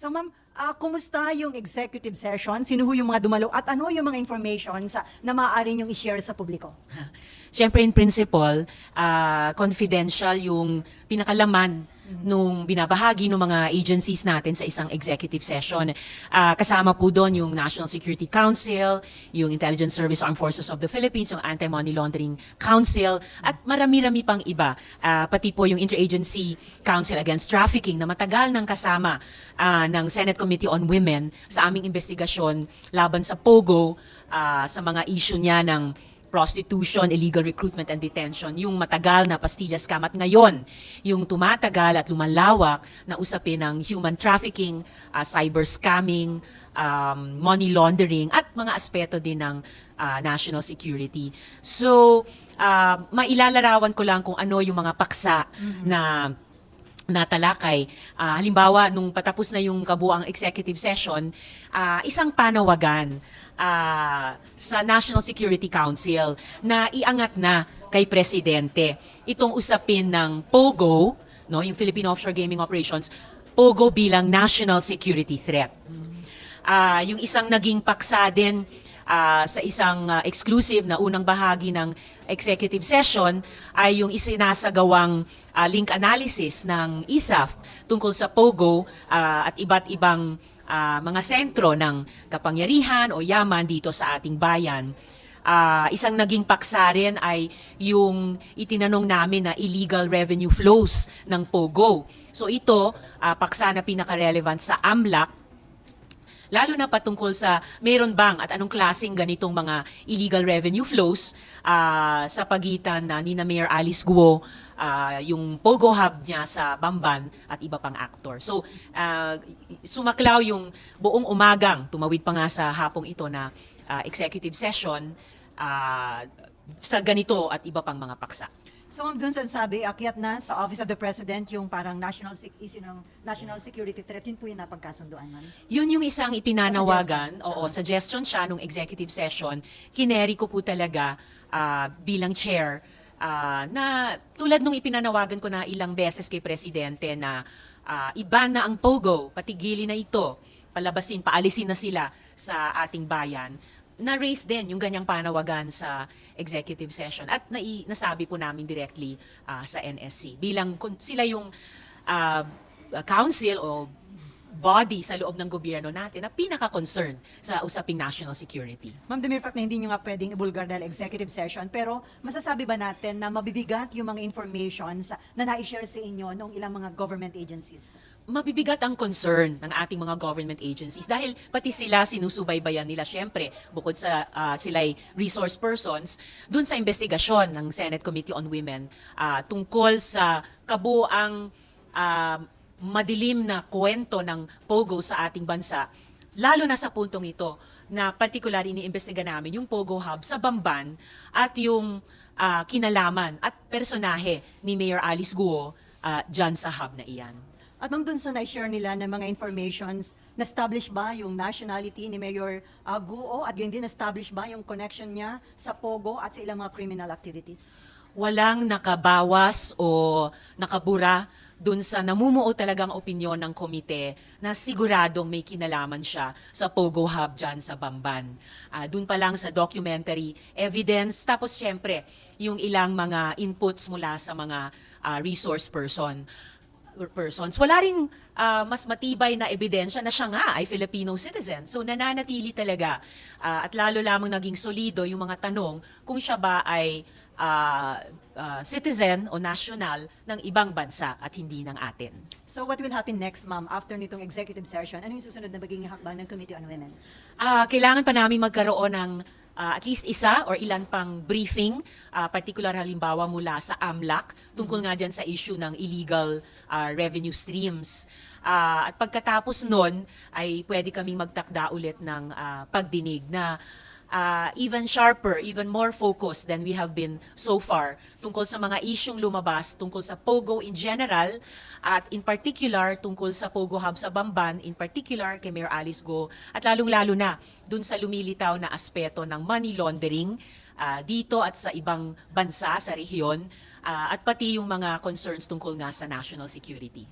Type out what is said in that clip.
So ma'am, ah, kumusta yung executive session? Sino ho yung mga dumalo? At ano yung mga information sa, na maaari niyong i-share sa publiko? Siyempre, in principle, ah, confidential yung pinakalaman nung binabahagi ng mga agencies natin sa isang executive session. Ah, kasama po doon yung National Security Council, yung Intelligence Service Armed Forces of the Philippines, yung Anti-Money Laundering Council, at marami-rami pang iba. Ah, pati po yung Interagency Council Against Trafficking na matagal nang kasama ah, ng Senate Committee on Women sa aming investigasyon laban sa POGO, ah, sa mga issue niya ng prostitution, illegal recruitment and detention, yung matagal na pastillas scam at ngayon, yung tumatagal at lumalawak na usapin ng human trafficking, ah, cyber scamming, um, money laundering at mga aspeto din ng ah, national security. So, ah, mailalarawan ko lang kung ano yung mga paksa na natalakay. Ah, halimbawa, nung patapos na yung kabuang executive session, ah, isang panawagan ah, sa National Security Council na iangat na kay Presidente itong usapin ng POGO, no, yung Philippine Offshore Gaming Operations, POGO bilang national security threat. Ah, yung isang naging paksa din ah, sa isang ah, exclusive na unang bahagi ng executive session ay yung isinasagawang ah, link analysis ng ISAF tungkol sa POGO ah, at iba't ibang ah, mga sentro ng kapangyarihan o yaman dito sa ating bayan. Ah, isang naging paksa rin ay yung itinanong namin na illegal revenue flows ng POGO. So ito, ah, paksa na pinaka-relevant sa AMLAC lalo na patungkol sa meron bang at anong klaseng ganitong mga illegal revenue flows ah, sa pagitan na ni na Mayor Alice Guo, ah, yung Pogo Hub niya sa Bamban at iba pang actor. So, ah, sumaklaw yung buong umagang, tumawid pa nga sa hapong ito na ah, executive session ah, sa ganito at iba pang mga paksa. So ma'am, dun sa sabi, akyat na sa Office of the President yung parang national sec- issue ng national security threat. Yun po yung napagkasunduan, ma'am. Yun yung isang ipinanawagan, oo, suggestion siya nung executive session. Kineri ko po talaga ah, bilang chair ah, na tulad nung ipinanawagan ko na ilang beses kay Presidente na ah, iba na ang POGO, patigilin na ito, palabasin, paalisin na sila sa ating bayan na-raise din yung ganyang panawagan sa executive session. At nai, nasabi po namin directly ah, sa NSC bilang kun- sila yung ah, council o body sa loob ng gobyerno natin na pinaka-concern sa usaping national security. Ma'am, the mere fact na hindi nyo nga pwedeng ibulgar dahil executive session, pero masasabi ba natin na mabibigat yung mga informations na na-share sa inyo ng ilang mga government agencies? Mabibigat ang concern ng ating mga government agencies dahil pati sila sinusubaybayan nila syempre bukod sa ah, sila'y resource persons dun sa investigasyon ng Senate Committee on Women ah, tungkol sa kabuang ah, madilim na kwento ng POGO sa ating bansa lalo na sa puntong ito na particular iniimbestiga namin yung Pogo Hub sa Bamban at yung ah, kinalaman at personahe ni Mayor Alice Guo ah, dyan sa hub na iyan. At ma'am, dun sa na-share nila ng mga informations, na-establish ba yung nationality ni Mayor uh, Guo at yun din na-establish ba yung connection niya sa POGO at sa ilang mga criminal activities? Walang nakabawas o nakabura dun sa namumuo talagang opinyon ng komite na siguradong may kinalaman siya sa Pogo Hub dyan sa Bamban. Ah, dun pa lang sa documentary evidence, tapos syempre yung ilang mga inputs mula sa mga ah, resource person persons. Wala ring ah, mas matibay na ebidensya na siya nga ay Filipino citizen. So nananatili talaga ah, at lalo lamang naging solido yung mga tanong kung siya ba ay ah, ah, citizen o national ng ibang bansa at hindi ng atin. So what will happen next, ma'am, after nitong executive session? Ano yung susunod na magiging hakbang ng Committee on Women? Ah, kailangan pa namin magkaroon ng ah, at least isa or ilan pang briefing, ah, particular halimbawa mula sa AMLAC, tungkol nga dyan sa issue ng illegal ah, revenue streams. Ah, at pagkatapos nun, ay pwede kaming magtakda ulit ng ah, pagdinig na ah, even sharper, even more focused than we have been so far tungkol sa mga isyong lumabas tungkol sa POGO in general at in particular tungkol sa POGO Hub sa Bamban, in particular kay Mayor Alice Go at lalong-lalo na dun sa lumilitaw na aspeto ng money laundering ah, dito at sa ibang bansa sa rehiyon ah, at pati yung mga concerns tungkol nga sa national security.